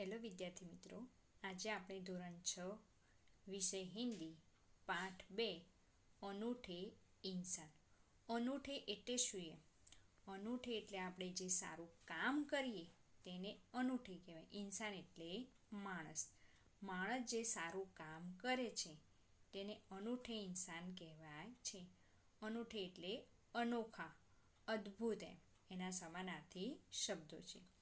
Hello વિદ્યાર્થી મિત્રો. આજે આપણે ધોરણ છ, વિષય હિન્દી, પાઠ બે, અનૂઠે ઇન્સાન. અનૂઠે એટલે શું એમ? અનૂઠે એટલે આપણે જે સારું કામ કરીએ, તેને અનૂઠે કહેવાય. ઇન્સાન એટલે માણસ. માણસ જે સારું કામ કરે છે, તેને અનૂઠે ઇન્સાન કહેવાય છે. અનૂઠે એટલે અનોખા, અદ્ભુત એમ. એના સમાનાર્થી શબ્દો છે.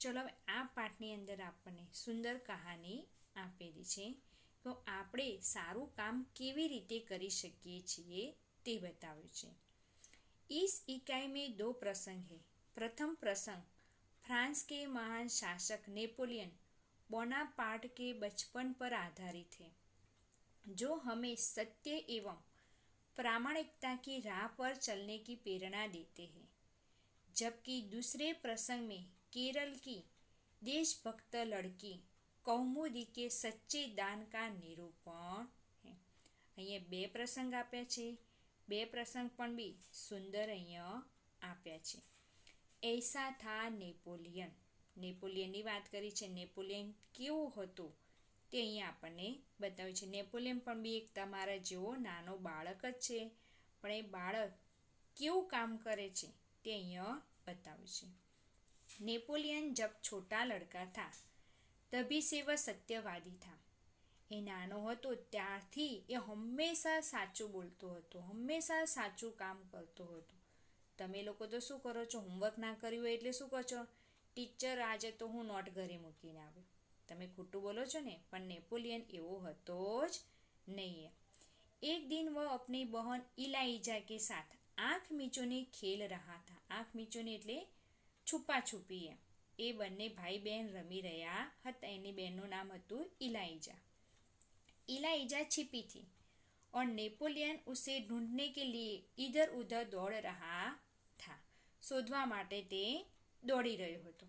ચલો હવે આ પાઠની અંદર આપણને સુંદર કહાની આપેલી છે તો આપણે સારું કામ કેવી રીતે કરી શકીએ છીએ તે બતાવ્યું છે इस इकाई में दो प्रसंग है प्रथम प्रसंग फ्रांस के महान शासक नेपोलियन बोनापार्ट के बचपन पर आधारित है जो हमें सत्य एवं प्रामाणिकता की राह पर चलने की प्रेरणा देते हैं जबकि दूसरे प्रसंग में केरल की देशभक्त लड़की कौमुदी के सच्चे दान का निरूपण है અહીંયા બે પ્રસંગ આપ્યા છે બે પ્રસંગ પણ બી સુંદર અહીંયા આપ્યા છે એસા થા નેપોલિયન નેપોલિયનની વાત કરી છે નેપોલિયન કેવું હતું તે અહીંયા આપણને બતાવ્યું છે નેપોલિયન પણ બી એક તમારા જેવો નાનો બાળક જ છે પણ એ બાળક કેવું કામ કરે છે તે અહીંયા બતાવ્યું છે નેપોલિયન જબ છોટા લડકા થા. તભી સેવા સત્યવાદી થા. એ નાનો હતો ત્યારથી એ હંમેશા સાચું બોલતો હતો, હંમેશા સાચું કામ કરતો હતો. તમે લોકો તો શું કરો છો? હોમવર્ક ના કર્યું હોય એટલે શું કહો છો? ટીચર આજે તો હું નોટ ઘરે મૂકીને આવ્યો. તમે ખોટું બોલો છો ને? પણ નેપોલિયન એવો હતો જ નહીં એક દિન વહ અપની બહન ઇલાઈજા કે સાથ આંખ મીચોને ખેલ રહા હતા આંખ મીચોને એટલે છુપા છુપી એમ એ બંને ભાઈ બહેન રમી રહ્યા હતા એની બહેનનું નામ હતું ઇલાઇજા इलाइजा छिपी थी और नेपोलियन उसे ढूंढने के लिए इधर उधर दौड़ रहा था શોધવા માટે તે દોડી રહ્યો હતો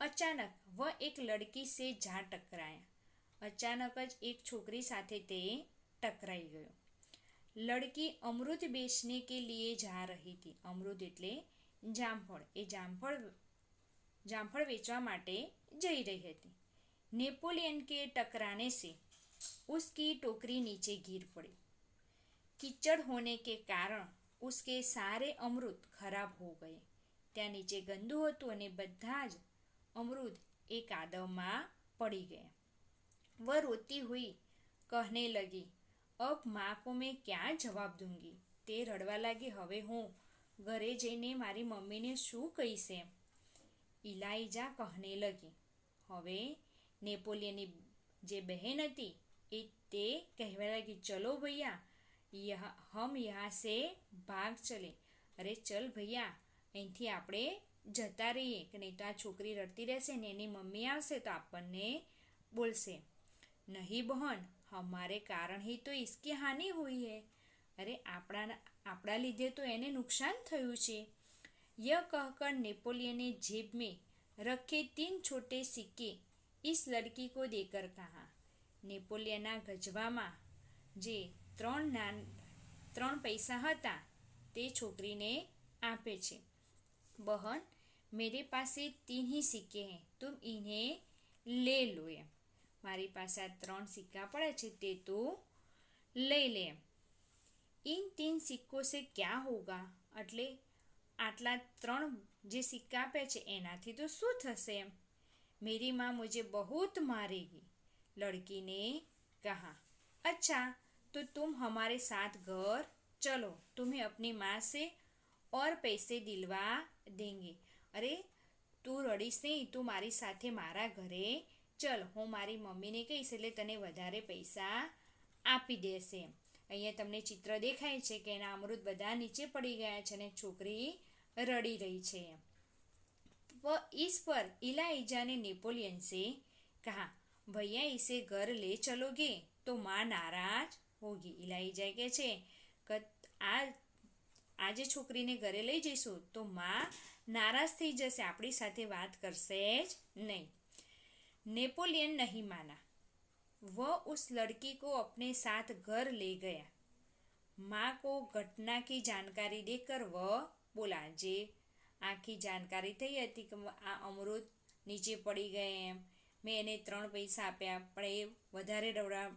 અચાનક વહ એક લડકી સે જા ટકરાયા અચાનક જ એક છોકરી સાથે તે ટકરાઈ ગયો લડકી અમૃત બેચને કે લીએ જા રહી હતી અમૃત એટલે જામફળ એ જામફળ જામફળ વેચવા માટે જઈ રહી હતી. નેપોલિયન કે ટકરાને સે उसकी ટોકરી નીચે ગીર પડી कीचड़ હોને કે કારણ उसके સારે અમૃત ખરાબ હો ગયે. ત્યાં નીચે ગંદુ હતું અને બધા જ અમૃત એ કાદવમાં પડી ગયા. વહ રોતી હોઈ કહને લગી, અબમાં કો મેં ક્યાં જવાબ દૂંગી? તે રડવા લાગી, હવે હું ઘરે જઈને મારી મમ્મીને શું કહીશ એમ? ઇલાઇજા કહને લગી. હવે નેપોલિયનની જે બહેન હતી, એ તે કહેવા લાગી, ચલો ભૈયા હમ યહાં સે ભાગ ચલે. અરે ચલ ભૈયા, અહીંથી આપણે જતા રહીએ, કે નહીં તો આ છોકરી રડતી રહેશે ને એની મમ્મી આવશે તો આપણને બોલશે. નહીં બહન હમારે કારણ હી તો ઇસકી હાનિ હોઈ હે. અરે આપણા આપણા લીધે તો એને નુકસાન થયું છે. यह कहकर नेपोलियन ने जेब में रखे तीन छोटे सिक्के इस लड़की को देकर कहा નેપોલિયનના ગજવામાં જે ત્રણ નાન ત્રણ પૈસા હતા તે છોકરીને આપે છે બહન મેરે પાસે તીન હી સિક્કે હૈ તુમ ઇન્હેं લે લો એમ મારી પાસે આ ત્રણ સિક્કા પડે છે તે તું લઈ લે એમ ઇન તીન સિક્કો સે ક્યાં હોગા એટલે આટલા ત્રણ જે સિક્કા આપે છે એનાથી તો શું થશે એમ मेरी माँ मुझे बहुत मारेगी लड़की ने कहा अच्छा तो तुम हमारे साथ घर चलो तुम्हें अपनी माँ से और पैसे दिलवा देंगे અરે તું રડીશ નહીં તું મારી સાથે મારા ઘરે ચલ હું મારી મમ્મીને કહીશ એટલે તને વધારે પૈસા આપી દેશે અહીંયા તમને ચિત્ર દેખાય છે કે એના અમૃત બધા નીચે પડી ગયા છે અને છોકરી રડી રહી છે वह इस पर इलाइजा ने नेपोलियन से कहा भैया इसे घर ले चलोगे तो माँ नाराज होगी इलाइजा કહે છે કે આ આજે છોકરીને ઘરે લઈ જઈશું તો માં નારાજ થઈ જશે આપણી સાથે વાત કરશે જ નહીં नेपोलियन नहीं माना वह उस लड़की को अपने साथ घर ले गया माँ को घटना की जानकारी देकर वह બોલા જે આખી જાણકારી થઈ હતી કે આ અમૃત નીચે પડી ગયા એમ. મેં એને ત્રણ પૈસા આપ્યા, પણ એ વધારે રવડા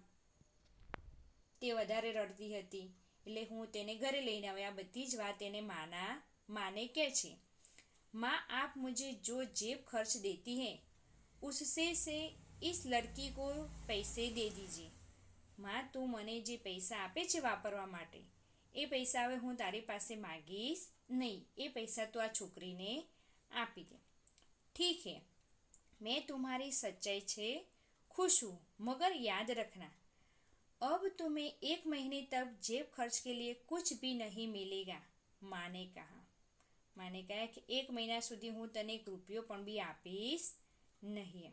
તે વધારે રડતી હતી. એટલે હું તેને ઘરે લઈને આવ્યા આ બધી જ વાત એને માના, માને કહે છે. માં, આપ મુજે જો જેબ ખર્ચ દેતી હૈ, ઉસસે સે इस લડકી કો પૈસે દે દીજે. માં, તું મને જે પૈસા આપે છે વાપરવા માટે એ પૈસા હવે હું તારી પાસે માગીશ નહીં એ પૈસા તો આ છોકરીને આપી દે ઠીક है मैं तुम्हारी सच्चाई से खुश हूँ मगर याद रखना अब तुम्हें एक महीने तक जेब खर्च के लिए कुछ भी नहीं मिलेगा माँ ने कहा माने कहा कि एक महीना સુધી હું તને એક રૂપિયો પણ બી આપીશ નહીં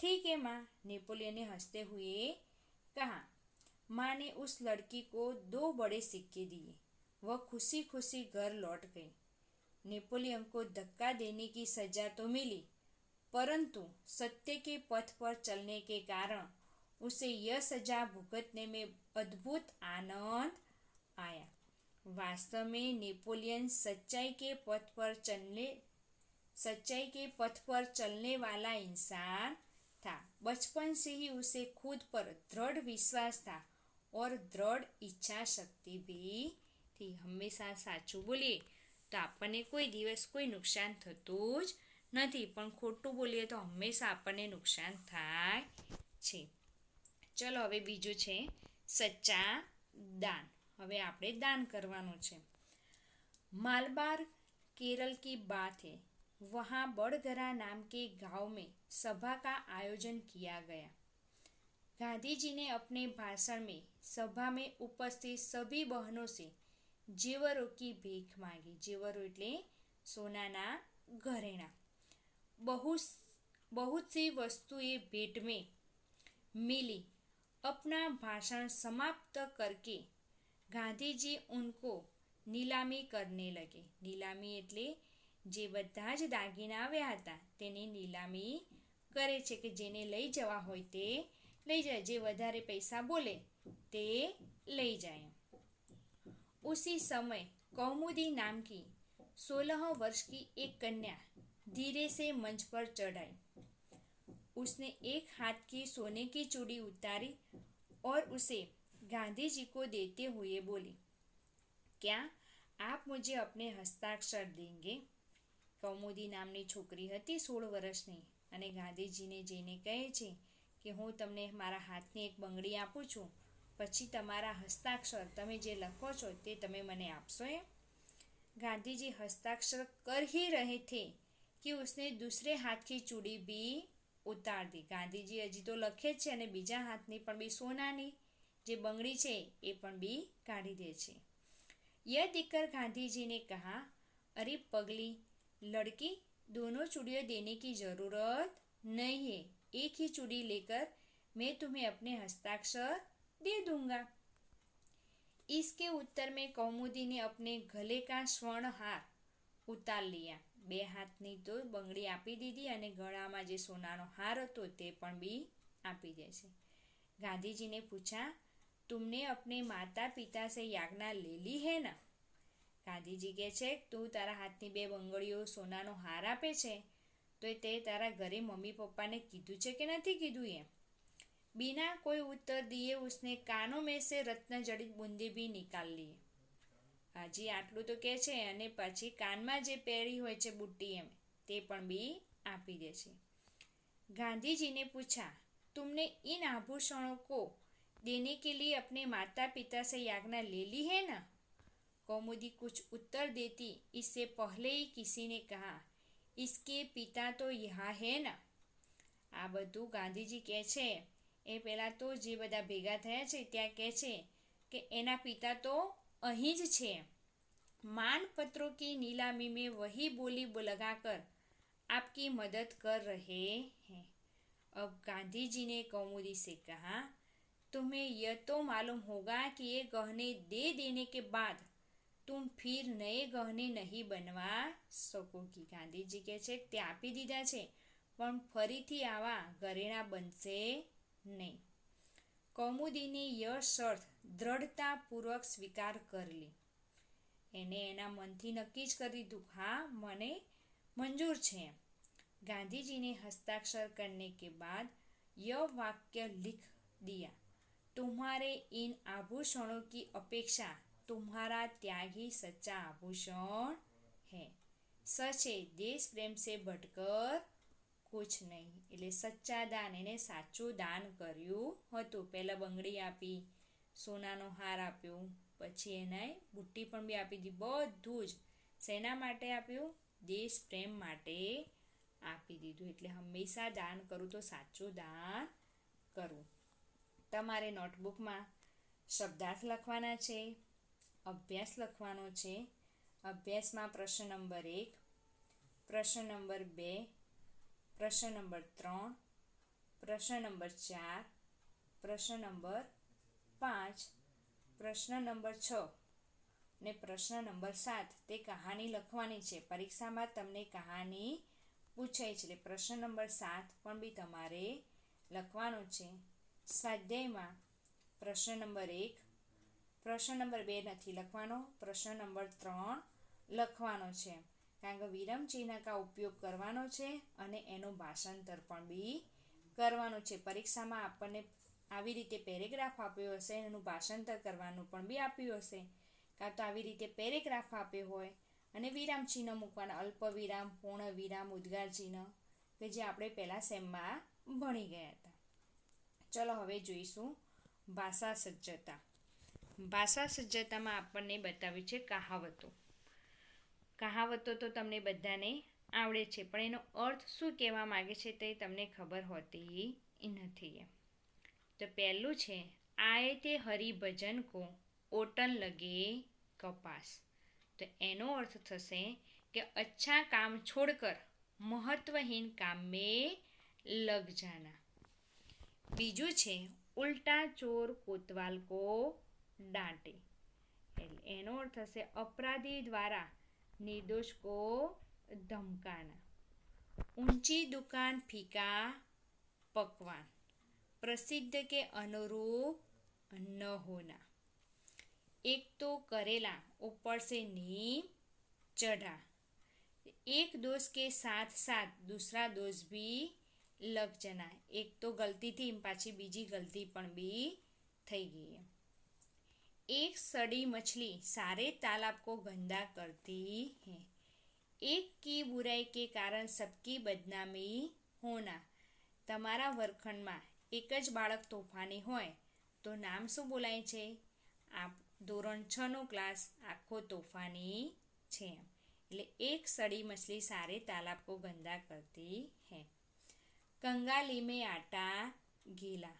ठीक है माँ नेपोलियन ने हंसते हुए कहा माँ ने उस लड़की को दो बड़े सिक्के दिए। वह खुशी खुशी घर लौट गई। नेपोलियन को धक्का देने की सजा तो मिली, परंतु सत्य के पथ पर चलने के कारण उसे यह सजा भुगतने में अद्भुत आनंद आया। वास्तव में नेपोलियन सच्चाई के पथ पर चलने, सच्चाई के पथ पर चलने वाला इंसान था। बचपन से ही उसे खुद पर दृढ़ विश्वास था। और दृढ़ ઈચ્છા શક્તિ બી થી હંમેશા સાચું બોલીએ તો આપણને કોઈ દિવસ કોઈ નુકસાન થતું જ નથી પણ ખોટું બોલીએ તો હંમેશા આપણને નુકસાન થાય છે ચલો હવે બીજું છે સચ્ચા દાન હવે આપણે દાન કરવાનું છે मालबार केरल की बात है वहाँ बड़गरा नाम के गांव में सभा का आयोजन किया गया गांधी जी ने अपने भाषण में सभा में उपस्थित सभी बहनों से जेवरों की भीख मांगी जेवरों એટલે સોનાના ઘરેણા बहु बहुत सी वस्तुएं भेंट में मिली अपना भाषण समाप्त करके गांधी जी उनको નીલામી કરને લગે નીલામી એટલે જે બધા જ દાગીના આવ્યા હતા તેની નીલામી કરે છે કે જેને લઈ જવા હોય તે લઈ જાય જે વધારે પૈસા બોલે તે લઈ જાય उसी समय कौमुदी नाम की सोलह वर्ष की एक कन्या धीरे से मंच पर चढ़ आई उसने एक हाथ की सोने की चूड़ी उतारी और उसे गांधी जी को देते हुए बोली क्या आप मुझे अपने हस्ताक्षर देंगे કૌમુદી નામની છોકરી હતી સોળ વર્ષની અને ગાંધીજીને જઈને કહે છે કે હું તમને મારા હાથની એક બંગડી આપું છું પછી તમારા હસ્તાક્ષર તમે જે લખો છો તે તમે મને આપશો એમ गांधी हस्ताक्षर कर ही रहे थे कि उसने दूसरे हाथ की चूड़ी भी ઉતાર દી ગાંધીજી હજી તો લખે જ છે અને બીજા હાથની પણ બી સોનાની જે બંગડી છે એ પણ બી કાઢી દે છે यह देखकर गांधी जी ने कहा अरे पगली लड़की दोनों चूड़ियाँ देने की ज़रूरत नहीं है एक ही चूड़ी लेकर मैं तुम्हें अपने हस्ताक्षर दे दूंगा इसके उत्तर में कौमुदी ने अपने गले का स्वर्ण हार ઉતાર लिया બે હાથની તો બંગડી આપી દીધી અને ગળામાં જે સોનાનો હાર હતો તે પણ બી આપી દે છે गांधी ने पूछा तुमने अपने माता पिता से याज्ञा ले ली है ना ગાંધીજી કહે છે તું તારા હાથની બે બંગડીઓ સોનાનો હાર આપે છે તો તે તારા ઘરે મમ્મી પપ્પાને કીધું છે કે નથી કીધું એમ बिना कोई उत्तर दिए उसने कानों में से रत्न जड़ित बूंदी भी निकाल ली હજી આટલું તો કહે છે અને પછી કાનમાં જે પહેરી હોય છે બુટ્ટી એમ તે પણ બી આપી દે છે गांधी ने पूछा तुमने इन आभूषणों को देने के लिए अपने माता पिता से याज्ञा ले ली है ना कौमुदी कुछ उत्तर देती इससे पहले ही किसी ने कहा इसके पिता तो यहाँ है ना આ બધું ગાંધીજી કહે છે એ પહેલાં તો જે બધા ભેગા થયા છે ત્યાં કહે છે કે એના પિતા તો અહીં જ છે मानपत्रों की नीलामी में वही बोली लगाकर आपकी मदद कर रहे हैं अब गांधी जी ने कौमुदी से कहा तुम्हें यह तो मालूम होगा कि ये गहने दे देने के बाद तुम फिर नए गहने नहीं बनवा सकोगी ગાંધીજી કહે છે તે આપી દીધા છે પણ ફરીથી આવા ઘરેણા બનશે નહીં કૌમુદીની યહ શર્ત દ્રઢતાપૂર્વક સ્વીકાર કરી લી એને એના મનથી નક્કી જ કરી દીધું હા મને મંજૂર છે गांधी जी ने हस्ताक्षर करने के बाद यह वाक्य लिख दिया तुम्हारे इन आभूषणों की अपेक्षा तुम्हारा त्याग ही सच्चा आभूषण है સચે દેશ પ્રેમ સે ભટકર કુછ નહીં એટલે સચ્ચા દાન એને સાચું દાન કર્યું હતું પહેલાં બંગડી આપી સોનાનો હાર આપ્યો પછી એને બુટ્ટી પણ બી આપી દીધી બધું જ શેના માટે આપ્યું દેશ પ્રેમ માટે આપી દીધું એટલે હંમેશા દાન કરું તો સાચું દાન કરવું તમારે નોટબુકમાં શબ્દાર્થ લખવાના છે અભ્યાસ લખવાનો છે. અભ્યાસમાં પ્રશ્ન નંબર એક, પ્રશ્ન નંબર બે, પ્રશ્ન નંબર ત્રણ, પ્રશ્ન નંબર ચાર, પ્રશ્ન નંબર પાંચ, પ્રશ્ન નંબર છ ને પ્રશ્ન નંબર સાત. તે કહાની લખવાની છે. પરીક્ષામાં તમને કહાની પૂછાય છે. એટલે પ્રશ્ન નંબર સાત પણ બી તમારે લખવાનો છે. સ્વાધ્યાયમાં પ્રશ્ન નંબર એક પ્રશ્ન નંબર બે નથી લખવાનો. પ્રશ્ન નંબર ત્રણ લખવાનો છે. કારણ કે વિરામ ચિહ્ન કા ઉપયોગ કરવાનો છે અને એનું ભાષાંતર પણ બી કરવાનું છે. પરીક્ષામાં આપણને આવી રીતે પેરેગ્રાફ આપ્યો હશે, એનું ભાષાંતર કરવાનું પણ બી આપ્યું હશે. કાં તો આવી રીતે પેરેગ્રાફ આપ્યો હોય અને વિરામ ચિહ્ન મૂકવાના, અલ્પ વિરામ, પૂર્ણ વિરામ, ઉદ્ગાર ચિહ્ન, કે જે આપણે પહેલાં સેમમાં ભણી ગયા હતા. ચલો હવે જોઈશું ભાષા સજ્જતા. ભાષા સજ્જતામાં આપણને બતાવ્યું છે કહાવતો. કહાવતો તો તમને બધાને આવડે છે, પણ એનો અર્થ શું કહેવા માગે છે તે તમને ખબર હોતી નથી તો પહેલું છે આએ તે હરિભજન કો ઓટન લગે કપાસ. તો એનો અર્થ થશે કે અચ્છા કામ છોડકર મહત્વહીન કામ મેં લગ જાના. બીજું છે, ઉલ્ટા ચોર કોતવાલ કો ડાંટે એટલે એનો અર્થ થશે અપરાધી દ્વારા નિર્દોષ કો ધમકાના ઊંચી દુકાન ફીકા પકવાન પ્રસિદ્ધ કે અનુરૂપ ન હોના એક તો કરેલા ऊपर से नीम चढ़ा एक दोष के साथ साथ दूसरा दोष भी લગ જના એક તો ગલતીથી પાછી બીજી ગલતી પણ બી થઈ ગઈ એક સડી મછલી સારે તાલાબ को गंदा करती है એક કી બુરાઈ કે કારણ સબકી બદનામી હોના તમારા વર્ગખંડમાં એક જ બાળક તોફાની હોય તો નામ શું બોલાય છે આ ધોરણ છનો ક્લાસ આખો તોફાની છે એટલે એક સડી મછલી સારે તાલાબ કો ગંદા કરતી હૈ कंगाली में आटा गीला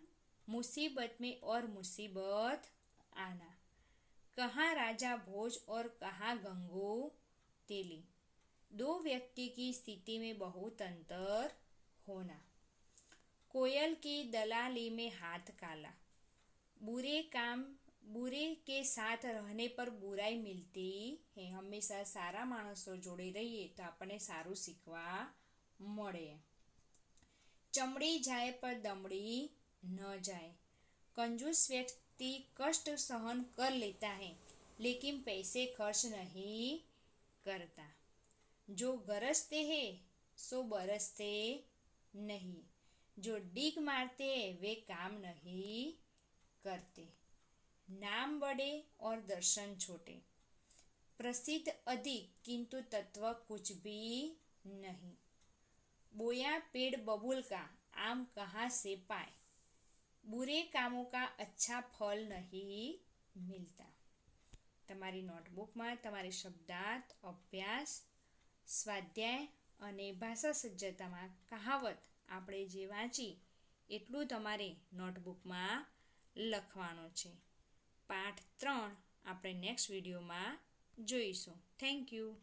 मुसीबत में और मुसीबत आना कहाँ राजा भोज और कहाँ गंगो तेली दो व्यक्ति की स्थिति में बहुत अंतर होना कोयल की दलाली में हाथ काला बुरे काम बुरे के साथ रहने પર બુરાઈ મિલતી હે હંમેશા સારા માણસો જોડે રહીએ તો આપણને સારું શીખવા મળે ચમડી જાય પર દમડી ન જાય कंजूस व्यक्ति कष्ट सहन कर लेता है, लेकिन पैसे खर्च नहीं करता। जो गरजते हैं, सो बरसते नहीं। जो डीग मारते हैं, वे काम नहीं करते। नाम बड़े और दर्शन छोटे। प्रसिद्ध अधिक, किंतु तत्व कुछ भी नहीं। बोया पेड़ बबूल का, आम कहाँ से पाए? બુરે કામો કા અચ્છા ફલ નહીં મિલતા. તમારી નોટબુકમાં તમારી શબ્દાર્થ, અભ્યાસ, સ્વાધ્યાય અને ભાષા સજ્જતામાં કહાવત આપણે જે વાંચી એટલું તમારે નોટબુકમાં લખવાનું છે. પાઠ ત્રણ આપણે નેક્સ્ટ વિડીયોમાં જોઈશું. Thank you.